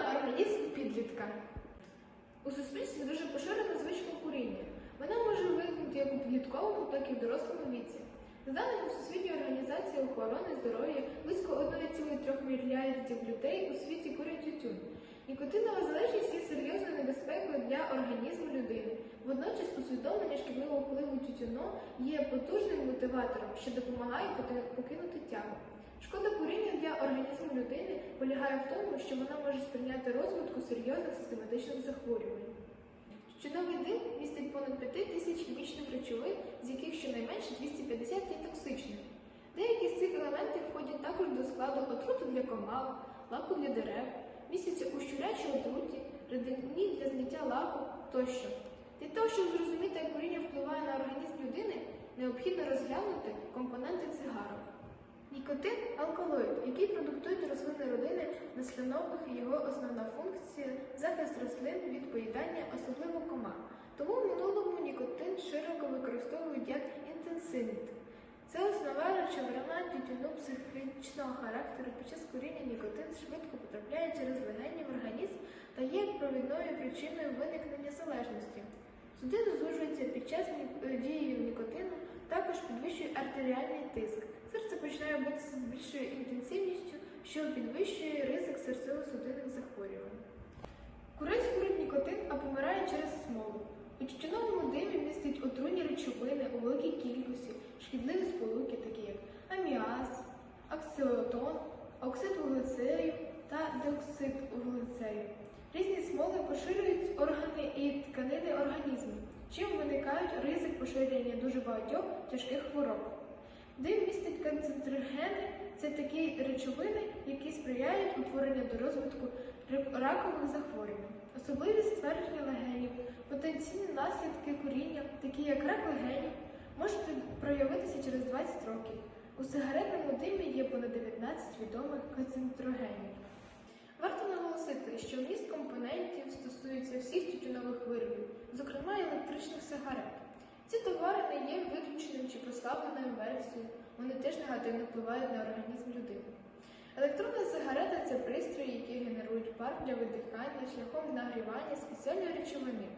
на організм підлітка. У суспільстві дуже поширена звичка куріння. Вона може виникнути як у підлітковому, так і в дорослому віці. За даними Всесвітньої організації охорони здоров'я, близько 1,3 мільярдів людей у світі курять тютюн. Нікотинова залежність є серйозною небезпекою для організму людини. Водночас усвідомлення шкідливого впливу тютюну є потужним мотиватором, що допомагає покинути тягу. Шкода куріння для організму людини полягає в тому, що вона може сприйняти розвитку серйозних систематичних захворювань. Тютюновий дим містить понад 5 тисяч хімічних речовин, з яких щонайменше 250 є токсичними. Деякі з цих елементів входять також до складу отрути для комах, лаку для дерев, містяться у щурячій отруті, рідині для зняття лаку тощо. Для того, щоб зрозуміти, як куріння впливає на організм людини, необхідно розглянути компоненти цигарок. Нікотин алкалоїд, який продуктують рослини родини маслянобих, і його основна функція захист рослин від поїдання, особливо комах. Тому в минулому нікотин широко використовують як інтенсивніт. Це основна речовина тютюну психічного характеру. Під час куріння нікотин швидко потрапляє через легені в організм та є провідною причиною виникнення залежності. Судини звужуються під час е, дії нікотину, також підвищує артеріальний тиск. Серце починає битися з більшою інтенсивністю, що підвищує ризик серцево-судинних захворювань. Курець курить нікотин, а помирає через смолу. У тютюновому димі містять отруйні речовини у великій кількості, шкідливі сполуки, такі як аміаз, аксіотон, оксид вуглецею та диоксид вуглецею. Різні смоли поширюють органи і тканини організму, чим виникають ризик поширення дуже багатьох тяжких хвороб. Дим містить канцерогени – це такі речовини, які сприяють утворенню до розвитку ракових захворювань. Особливість ствердження легенів, потенційні наслідки куріння, такі як рак легенів, можуть проявитися через 20 років. У сигаретному димі є понад 19 відомих канцерогенів. Варто наголосити, що вміст компонентів стосується всіх тютюнових виробів, зокрема електричних сигарет. Ці товари не є виключеним чи послабленою версією, вони теж негативно впливають на організм людини. Електронна сигарета це пристрої, які генерують пар для видихання шляхом нагрівання спеціальної речовини.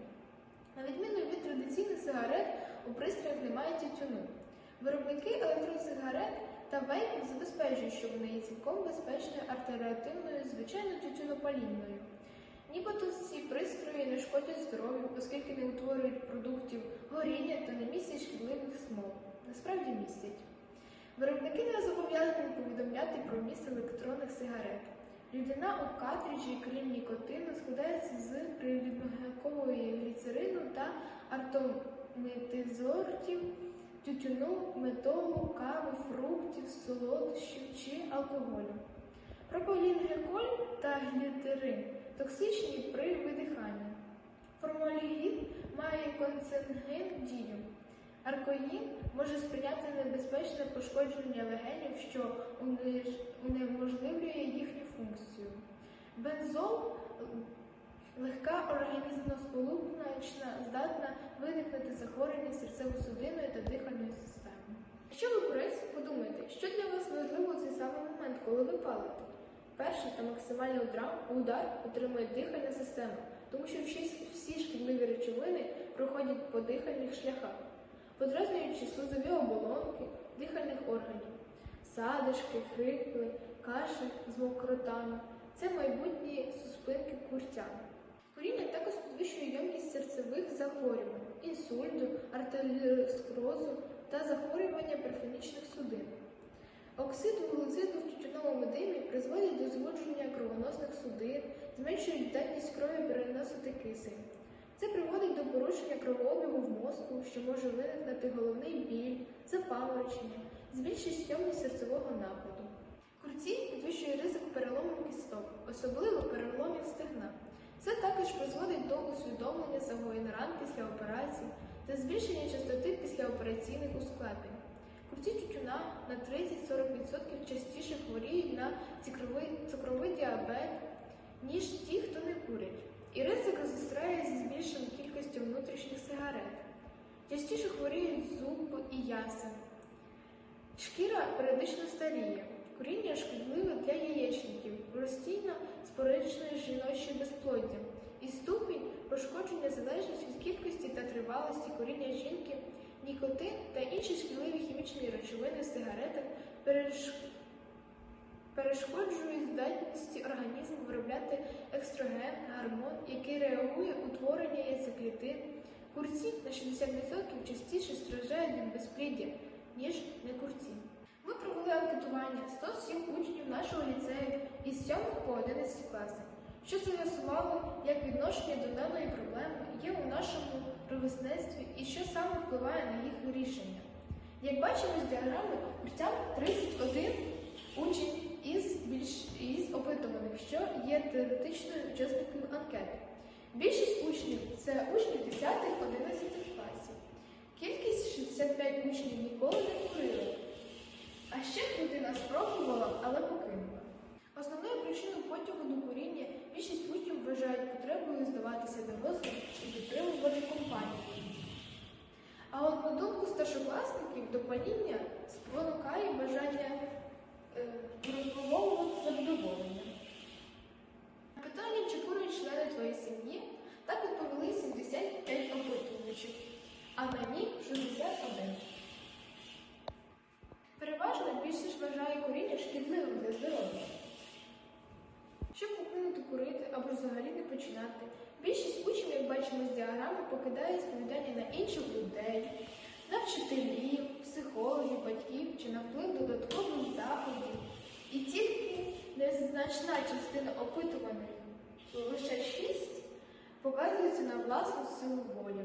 На відміну від традиційних сигарет, у пристроях немає тютюну. Виробники електросигарет та вейпів забезпечують, що вони є цілком безпечною альтернативною звичайно тютюнопалінною. Нібито ці пристрої не шкодять оскільки не утворюють продуктів горіння та не містять шкідливих смол. Насправді містять. Виробники не зобов'язані повідомляти про вміст електронних сигарет. Рідина у картриджі, крім нікотину, складається з прирідноголкової гліцерину та артомитизортів, тютюну, метолу, кави, фруктів, солодощів чи алкоголю. Пропалінгеколь та глітерин токсичні при видиханні. Формалігід має конценгин дію. Аркоїн може сприяти небезпечне пошкодження легенів, що унеможливлює їхню функцію. Бензол легка організмосполучна, здатна виникнути захворювання серцево-судинної та дихальної системи. Якщо ви курець, подумайте, що для вас важливо у цей самий момент, коли ви палите. Перший та максимальний удар отримує дихальна система, тому що всі, всі шкідливі речовини проходять по дихальних шляхах, подразнюючи слизові оболонки дихальних органів, садишки, хрипли, кашель з мокротами. Це майбутні суспинки курця. Куріння також підвищує йомкість серцевих захворювань, інсульту, артеріосклерозу та захворювання периферичних судин. Оксид вуглециду в тютюновому димі призводить до зводження кровоносних судин, зменшують переносити кисень. Це приводить до порушення кровообігу в мозку, що може виникнути головний біль, запаморочення, збільшить сьомність серцевого нападу. Курці підвищує ризик перелому кісток, особливо переломів стегна. Це також призводить до усвідомлення самої ран після операції та збільшення частоти післяопераційних ускладнень. Курці тютюна на 30-40% частіше хворіють на цукровий діабет, ніж ті, хто не курять. І ризик зустрає зі збільшеною кількістю внутрішніх сигарет. Частіше хворіють зуби і ясен. Шкіра періодично старіє. Куріння шкідливе для яєчників. Постійно споричної жіночої безплоддя і ступінь пошкодження залежить від кількості та тривалості коріння жінки, нікотин та інші шкідливі хімічні речовини в сигаретах переш- перешкоджують здатності організму виробляти естроген, гормон, який реагує утворення яйцеклітин. Курці на 60% частіше страждають від безпліддя, ніж не курці. Ми провели анкетування 107 учнів нашого ліцею із 7 по 11 класи, що з'ясувало, як відношення до даної проблеми є у нашому ровесництві і що саме впливає на їх рішення. Як бачимо з діаграми, курцям 31 учень із, більш, із опитуваних, що є теоретичною учасників анкети. Більшість учнів це учні 10-11 класів. Кількість 65 учнів ніколи не курили. А ще третина спробувала, але покинула. Основною причиною потягу до куріння більшість учнів вважають потребою здаватися дорослим і підтримувати компанію. А от на думку старшокласників до паління спонукає бажання е, розпробовувати задоволення. На питання, чи курять члени твоєї сім'ї, так відповіли 75 опитувачів, а на ні 61. Переважно більшість вважає куріння шкідливим для здоров'я. Щоб покинути курити або ж взагалі не починати, більшість учнів, як бачимо з діаграми, покидає сповідання на інших людей, на вчителів, психологів, батьків чи на вплив додаткових заходів. І тільки незначна частина опитуваних, лише 6, показується на власну силу волі.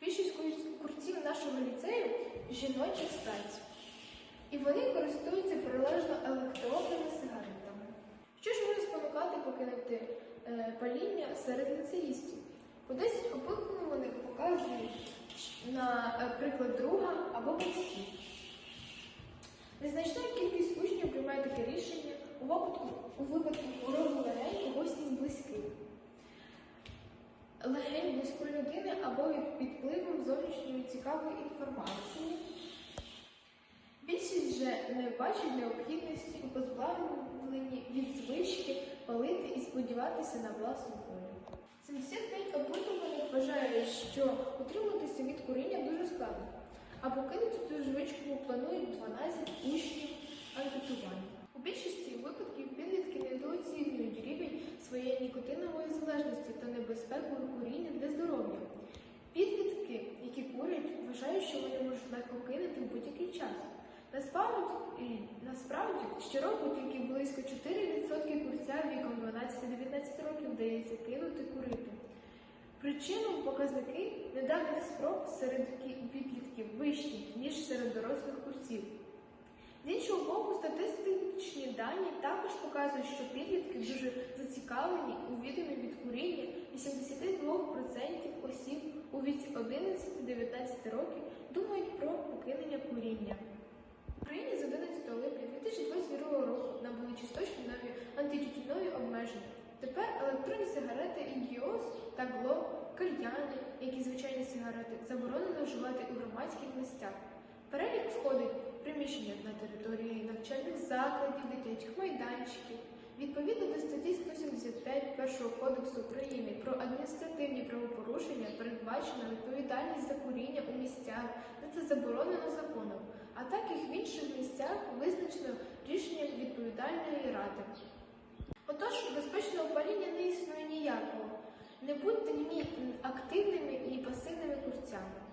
Більшість курців нашого ліцею жіноча стать. І вони користуються переважно електронними сигаретами. Що ж може спонукати покинути паління серед ліцеїстів? 10 опитуваних показують на е, друга або батьків. Незначна кількість учнів приймає таке рішення у випадку, у випадку хвороби легень когось із близьких. Легень близької людини або від підпливом зовнішньої цікавої інформації. Бачить необхідності у позбавленні від звички палити і сподіватися на власну волю. 75 опитуваних вважають, що утриматися від куріння дуже складно, а покинути цю звичку планують 12 учнів анкетування. У більшості випадків підлітки недооцінюють рівень своєї нікотинової залежності та небезпеку куріння для здоров'я. Підлітки, які курять, вважають, що вони можуть легко кинути в будь-який час. Насправді, щороку тільки близько 4% курця віком 12-19 років вдається кинути курити. Причиною показники недавніх спроб серед підлітків вищі, ніж серед дорослих курців. З іншого боку, статистичні дані також показують, що підлітки дуже зацікавлені у відомі від куріння 82% осіб у віці 11-19 років думають про покинення куріння. Україні з 11 липня 2022 року набули часточні нові антитютюнові обмеження. Тепер електронні сигарети Ігіос та Гло, кальяни, як і звичайні сигарети, заборонено вживати у громадських місцях. Перелік входить приміщення на території навчальних закладів, дитячих майданчиків. Відповідно до статті 175 Першого кодексу України про адміністративні правопорушення передбачена відповідальність за куріння у місцях, де це заборонено законом, а так і в інших місцях визначено рішенням відповідальної ради. Отож, безпечного паління не існує ніякого. Не будьте ні активними, ні пасивними курцями.